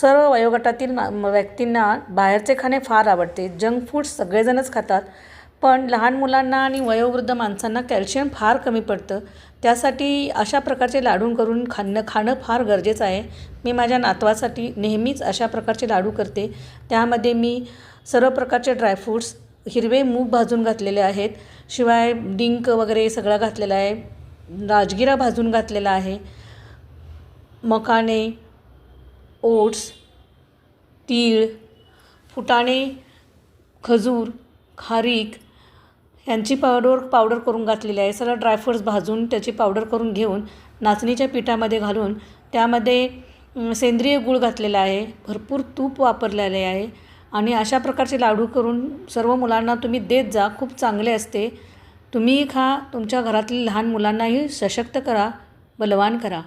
सर्व वयोगटातील ना म व्यक्तींना बाहेरचे खाणे फार आवडते. जंक फूड्स सगळेजणच खातात. पण लहान मुलांना आणि वयोवृद्ध माणसांना कॅल्शियम फार कमी पडतं. त्यासाठी अशा प्रकारचे लाडू करून खाणं खाणं फार गरजेचं आहे. मी माझ्या नातवासाठी नेहमीच अशा प्रकारचे लाडू करते. त्यामध्ये मी सर्व प्रकारचे ड्रायफ्रूट्स हिरवे मूग भाजून घातलेले आहेत. शिवाय डिंक वगैरे सगळं घातलेलं आहे. राजगिरा भाजून घातलेला आहे. मकाने ओट्स तीळ फुटाणे खजूर खारीक यांची पावडर पावडर करून घातलेली आहे. सगळं ड्रायफ्रूट्स भाजून त्याची पावडर करून घेऊन नाचणीच्या पिठामध्ये घालून त्यामध्ये सेंद्रिय गूळ घातलेला आहे. भरपूर तूप वापरलेले आहे. आणि अशा प्रकारचे लाडू करून सर्व मुलांना तुम्ही देत जा. खूप चांगले असते. तुम्ही खा. तुमच्या घरातील लहान मुलांनाही सशक्त करा. बलवान करा.